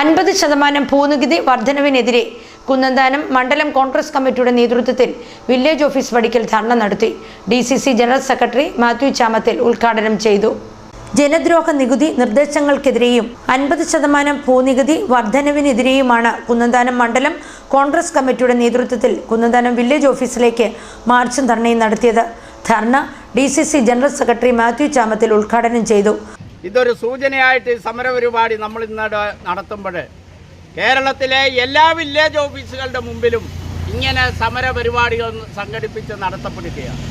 അൻപത് ശതമാനം ഭൂനികുതി വർധനവിനെതിരെ കുന്നന്താനം മണ്ഡലം കോൺഗ്രസ് കമ്മിറ്റിയുടെ നേതൃത്വത്തിൽ വില്ലേജ് ഓഫീസ് വടിക്കൽ ധർണ നടത്തി. D general secretary Mathew Chamathil ഉദ്ഘാടനം ചെയ്തു. ജനദ്രോഹ നികുതി നിർദ്ദേശങ്ങൾക്കെതിരെയും അൻപത് ശതമാനം ഭൂനികുതി വർധനവിനെതിരെയുമാണ് കുന്നന്താനം മണ്ഡലം കോൺഗ്രസ് കമ്മിറ്റിയുടെ നേതൃത്വത്തിൽ കുന്നന്താനം വില്ലേജ് ഓഫീസിലേക്ക് മാർച്ചും ധർണയും നടത്തിയത്. ധർണ D general secretary Mathew Chamathil ഉദ്ഘാടനം ചെയ്തു. ഇതൊരു സൂചനയായിട്ട് സമരപരിപാടി പരിപാടി നമ്മൾ ഇന്ന് നടത്തുമ്പോൾ കേരളത്തിലെ എല്ലാ വില്ലേജ് ഓഫീസുകളുടെ മുമ്പിലും ഇങ്ങനെ സമരപരിപാടികൾ സംഘടിപ്പിച്ച് നടത്തപ്പെടുകയാണ്.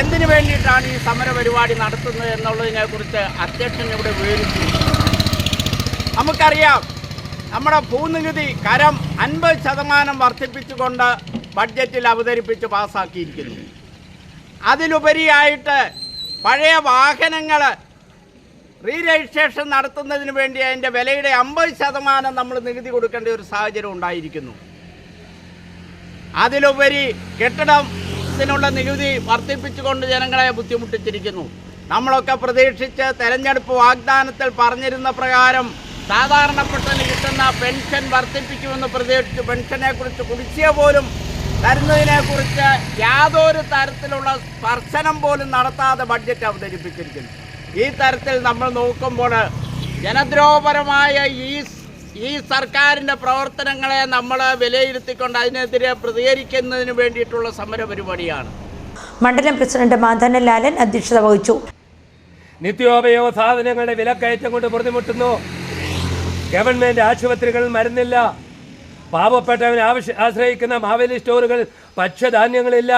എന്തിനു വേണ്ടിയിട്ടാണ് ഈ സമരപരിപാടി നടത്തുന്നത് എന്നുള്ളതിനെ കുറിച്ച് അധ്യക്ഷൻ ഇവിടെ വിവരിച്ചു നമുക്കറിയാം നമ്മുടെ ഭൂനികുതി കരം അൻപത് ശതമാനം വർദ്ധിപ്പിച്ചുകൊണ്ട് ബഡ്ജറ്റിൽ അവതരിപ്പിച്ച് പാസ്സാക്കിയിരിക്കുന്നു അതിലുപരിയായിട്ട് പഴയ വാഹനങ്ങൾ റീ രജിസ്ട്രേഷൻ നടത്തുന്നതിന് വേണ്ടി അതിന്റെ വിലയുടെ അമ്പത് ശതമാനം നമ്മൾ നികുതി കൊടുക്കേണ്ട ഒരു സാഹചര്യം ഉണ്ടായിരിക്കുന്നു. അതിലുപരി കെട്ടിടത്തിനുള്ള നികുതി വർദ്ധിപ്പിച്ചുകൊണ്ട് ജനങ്ങളെ ബുദ്ധിമുട്ടിച്ചിരിക്കുന്നു. നമ്മളൊക്കെ പ്രതീക്ഷിച്ച് തെരഞ്ഞെടുപ്പ് വാഗ്ദാനത്തിൽ പറഞ്ഞിരുന്ന പ്രകാരം സാധാരണപ്പെട്ടതിന് കിട്ടുന്ന പെൻഷൻ വർദ്ധിപ്പിക്കുമെന്ന് പ്രതീക്ഷിച്ചു പെൻഷനെ കുറിച്ച് കുടിശ്ശിക പോലും തരുന്നതിനെക്കുറിച്ച് യാതൊരു തരത്തിലുള്ള സ്പർശനം പോലും നടത്താതെ ബഡ്ജറ്റ് അവതരിപ്പിച്ചിരിക്കുന്നു. ഈ തരത്തിൽ നമ്മൾ നോക്കുമ്പോൾ ജനദ്രോഹപരമായ ഈ ഈ സർക്കാരിന്റെ പ്രവർത്തനങ്ങളെ നമ്മൾ വിലയിരുത്തിക്കൊണ്ട് അതിനെതിരെ പ്രതികരിക്കുന്നതിന് വേണ്ടിയിട്ടുള്ള സമര പരിപാടിയാണ് മണ്ഡലം പ്രസിഡന്റ് മാധവൻ ലാലൻ അധ്യക്ഷത വഹിച്ചു. നിത്യോപയോഗ സാധനങ്ങളുടെ വിലക്കയറ്റം കൊണ്ട് ബുദ്ധിമുട്ടുന്നു. ഗവൺമെന്റ് ആശുപത്രികളിൽ മരുന്നില്ല. പാവപ്പെട്ടവൻ ആവശ്യ ആശ്രയിക്കുന്ന മാവേലി സ്റ്റോറുകൾ ഭക്ഷ്യധാന്യങ്ങളില്ല.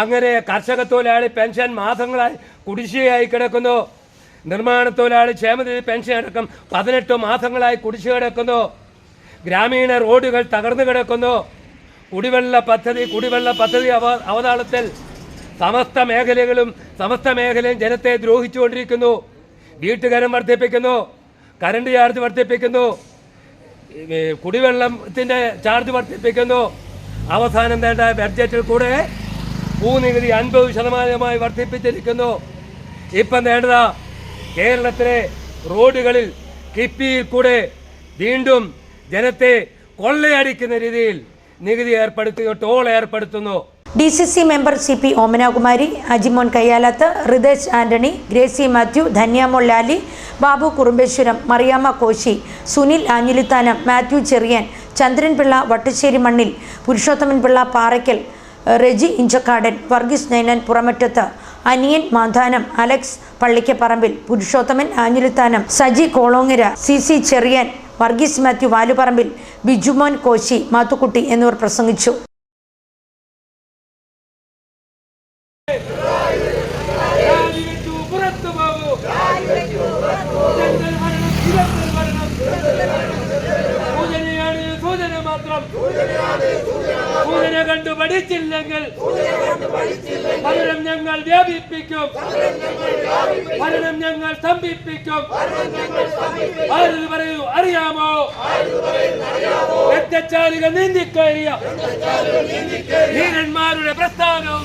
അങ്ങനെ കർഷക തൊഴിലാളി പെൻഷൻ മാസങ്ങളായി കുടിശ്ശികയായി കിടക്കുന്നു. നിർമ്മാണ തൊഴിലാളി ക്ഷേമനിധി പെൻഷൻ അടക്കം പതിനെട്ട് മാസങ്ങളായി കുടിശ്ശിക കിടക്കുന്നു. ഗ്രാമീണ റോഡുകൾ തകർന്നു കിടക്കുന്നു. കുടിവെള്ള പദ്ധതി കുടിവെള്ള പദ്ധതി അവ അവതാളത്തിൽ സമസ്ത മേഖലകളും സമസ്ത മേഖലയും ജനത്തെ ദ്രോഹിച്ചുകൊണ്ടിരിക്കുന്നു. വീട്ടുകാരം വർദ്ധിപ്പിക്കുന്നു കറണ്ട് ചാർജ് വർദ്ധിപ്പിക്കുന്നു കുടിവെള്ളത്തിന്റെ ചാർജ് വർദ്ധിപ്പിക്കുന്നു. അവസാനം വേണ്ട ബഡ്ജറ്റിൽ കൂടെ ഭൂനികുതി അൻപത് ശതമാനമായി വർദ്ധിപ്പിച്ചിരിക്കുന്നു. ഇപ്പം നേടുന്ന കേരളത്തിലെ റോഡുകളിൽ കിഫ്ബിയിൽ കൂടെ വീണ്ടും ജനത്തെ കൊള്ളയടിക്കുന്ന രീതിയിൽ നികുതി ഏർപ്പെടുത്തുകയോ toll ഏർപ്പെടുത്തുന്നു. D C C member C P Omanakumari Ajimon Kayyalath Ritesh Antony Gracy Mathew Dhanyamol Lali Babu Kurumbeswaram Mariamma Koshy Sunil Anjilithanam Mathew Cherian Chandranpillai Vattassery Mannil Purushothaman Pillai Parakkal Reji Inchakkadan Varghese Ninan Puramattath Aniyan Manthanam Alex Pallikkaparambil Purushothaman Anjilithanam Saji Kolongara C C Cherian Varghese Mathew Valuparambil Bijumon Koshy Mathukutty എന്നിവർ പ്രസംഗിച്ചു. കണ്ടു പഠിച്ചില്ലെങ്കിൽ ഭരണം ഞങ്ങൾ വ്യാപിപ്പിക്കും. ഭരണം ഞങ്ങൾ സ്തംഭിപ്പിക്കും. ആരത് പറയൂ അറിയാമോ? രക്തച്ചാലിക നീന്തിക്കയറിയ ധീരന്മാരുടെ പ്രസ്ഥാനം.